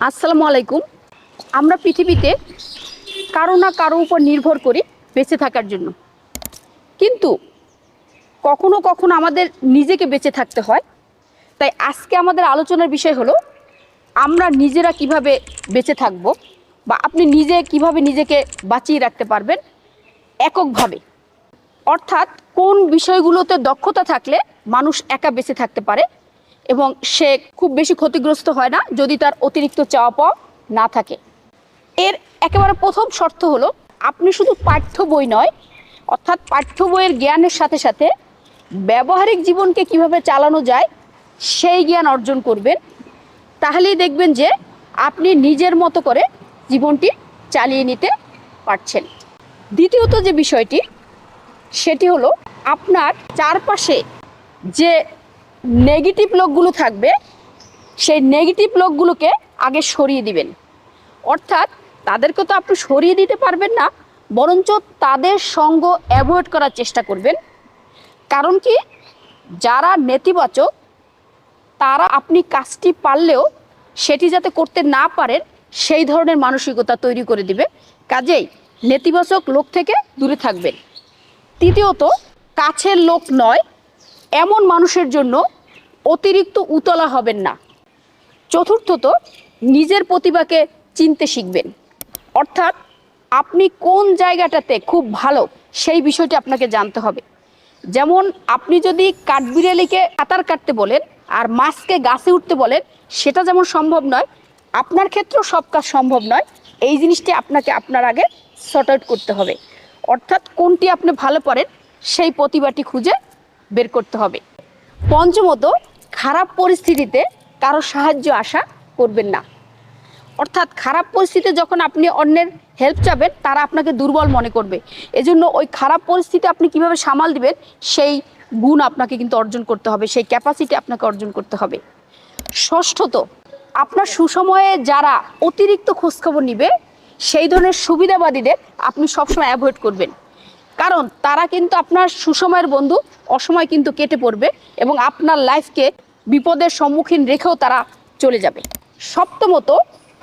আসসালামু আলাইকুম। আমরা পৃথিবীতে কারও না কারও উপর নির্ভর করি বেঁচে থাকার জন্য। কিন্তু কখনো কখনো আমাদের নিজেকে বেঁচে থাকতে হয়। তাই আজকে আমাদের আলোচনার বিষয় হলো, আমরা নিজেরা কীভাবে বেঁচে থাকব বা আপনি নিজে কীভাবে নিজেকে বাঁচিয়ে রাখতে পারবেন এককভাবে। অর্থাৎ কোন বিষয়গুলোতে দক্ষতা থাকলে মানুষ একা বেঁচে থাকতে পারে এবং সে খুব বেশি ক্ষতিগ্রস্ত হয় না যদি তার অতিরিক্ত চাওয়া পাওয়া না থাকে। এর একেবারে প্রথম শর্ত হলো, আপনি শুধু পাঠ্য বই নয়, অর্থাৎ পাঠ্য বইয়ের জ্ঞানের সাথে সাথে ব্যবহারিক জীবনকে কীভাবে চালানো যায়, সেই জ্ঞান অর্জন করবেন। তাহলেই দেখবেন যে আপনি নিজের মতো করে জীবনটি চালিয়ে নিতে পারছেন। দ্বিতীয়ত যে বিষয়টি, সেটি হলো, আপনার চারপাশে যে নেগেটিভ লোকগুলো থাকবে, সেই নেগেটিভ লোকগুলোকে আগে সরিয়ে দিবেন। অর্থাৎ তাদেরকে তো আপনি সরিয়ে দিতে পারবেন না, বরঞ্চ তাদের সঙ্গ অ্যাভয়েড করার চেষ্টা করবেন। কারণ কি? যারা নেতিবাচক, তারা আপনি কাজটি পারলেও সেটি যাতে করতে না পারেন, সেই ধরনের মানসিকতা তৈরি করে দিবে। কাজেই নেতিবাচক লোক থেকে দূরে থাকবেন। তৃতীয়ত, কাছের লোক নয়, এমন মানুষের জন্য অতিরিক্ত উতলা হবেন না। চতুর্থত, নিজের প্রতিভাকে চিনতে শিখবেন। অর্থাৎ আপনি কোন জায়গাটাতে খুব ভালো সেই বিষয়টি আপনাকে জানতে হবে। যেমন আপনি যদি কাঠবিড়ালিকে সাঁতার কাটতে বলেন আর মাছকে গাছে উঠতে বলেন, সেটা যেমন সম্ভব নয়, আপনার ক্ষেত্রেও সব কাজ সম্ভব নয়। এই জিনিসটি আপনাকে আপনার আগে সর্ট আউট করতে হবে। অর্থাৎ কোনটি আপনি ভালো পারেন, সেই প্রতিভাটি খুঁজে বের করতে হবে। পঞ্চমত খারাপ পরিস্থিতিতে কারও সাহায্য আশা করবেন না। অর্থাৎ খারাপ পরিস্থিতিতে যখন আপনি অন্যের হেল্প চাবেন, তারা আপনাকে দুর্বল মনে করবে। এজন্য ওই খারাপ পরিস্থিতি আপনি কীভাবে সামাল দিবেন, সেই গুণ আপনাকে কিন্তু অর্জন করতে হবে, সেই ক্যাপাসিটি আপনাকে অর্জন করতে হবে। ষষ্ঠত, আপনার সুসময়ে যারা অতিরিক্ত খোঁজখবর নিবে, সেই ধরনের সুবিধাবাদীদের আপনি সবসময় অ্যাভয়েড করবেন। কারণ তারা কিন্তু আপনার সুসময়ের বন্ধু, অসময় কিন্তু কেটে পড়বে এবং আপনার লাইফকে বিপদের সম্মুখীন রেখেও তারা চলে যাবে। সপ্তমত,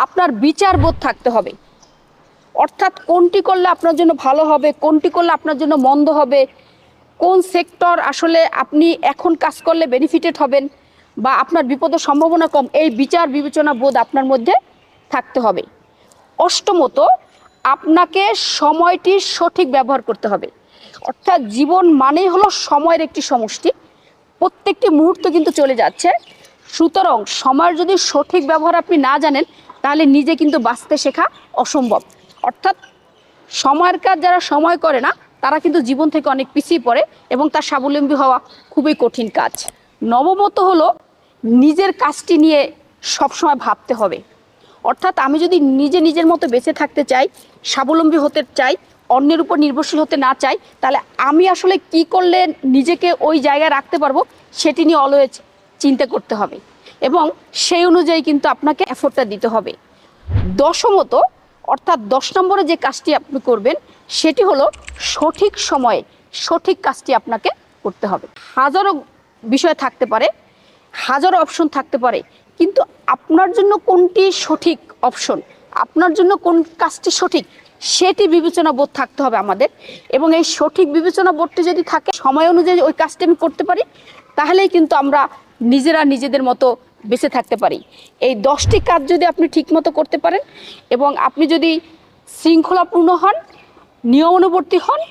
আপনার বিচার বোধ থাকতে হবে। অর্থাৎ কোনটি করলে আপনার জন্য ভালো হবে, কোনটি করলে আপনার জন্য মন্দ হবে, কোন সেক্টর আসলে আপনি এখন কাজ করলে বেনিফিটেড হবেন বা আপনার বিপদের সম্ভাবনা কম, এই বিচার বিবেচনা বোধ আপনার মধ্যে থাকতে হবে। অষ্টমত, আপনাকে সময়টির সঠিক ব্যবহার করতে হবে। অর্থাৎ জীবন মানেই হলো সময়ের একটি সমষ্টি। প্রত্যেকটি মুহূর্ত কিন্তু চলে যাচ্ছে। সুতরাং সময়ের যদি সঠিক ব্যবহার আপনি না জানেন, তাহলে নিজে কিন্তু বাঁচতে শেখা অসম্ভব। অর্থাৎ সময়ের কাজ যারা সময় করে না, তারা কিন্তু জীবন থেকে অনেক পিছিয়ে পড়ে এবং তার স্বাবলম্বী হওয়া খুবই কঠিন কাজ। নবমত হলো, নিজের কাজটি নিয়ে সবসময় ভাবতে হবে। অর্থাৎ আমি যদি নিজে নিজের মতো বেঁচে থাকতে চাই, স্বাবলম্বী হতে চাই অন্যের উপর নির্ভরশীল হতে না চাই, তাহলে আমি আসলে কি করলে নিজেকে ওই জায়গায় রাখতে পারব সেটি নিয়ে অলওয়েজ চিন্তা করতে হবে এবং সেই অনুযায়ী কিন্তু আপনাকে এফোর্টটা দিতে হবে। দশমত, অর্থাৎ দশ নম্বরে যে কাজটি আপনি করবেন, সেটি হলো সঠিক সময়ে সঠিক কাজটি আপনাকে করতে হবে। হাজারো বিষয় থাকতে পারে, হাজারো অপশন থাকতে পারে, কিন্তু আপনার জন্য কোনটি সঠিক অপশন আপনার জন্য কোন কাজটি সঠিক সেটি বিবেচনা বোধ থাকতে হবে আমাদের। এবং এই সঠিক বিবেচনা বোধটি যদি থাকে, সময় অনুযায়ী ওই কাজটি আমি করতে পারি, তাহলেই কিন্তু আমরা নিজেরা নিজেদের মতো বেঁচে থাকতে পারি। এই দশটি কাজ যদি আপনি ঠিকমতো করতে পারেন এবং আপনি যদি শৃঙ্খলাপূর্ণ হন, নিয়মানুবর্তী হন,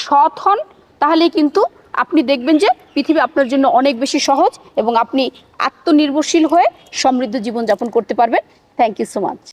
সৎ হন, তাহলেই কিন্তু আপনি দেখবেন যে পৃথিবী আপনার জন্য অনেক বেশি সহজ এবং আপনি আত্মনির্ভরশীল হয়ে সমৃদ্ধ জীবনযাপন করতে পারবেন। Thank you so much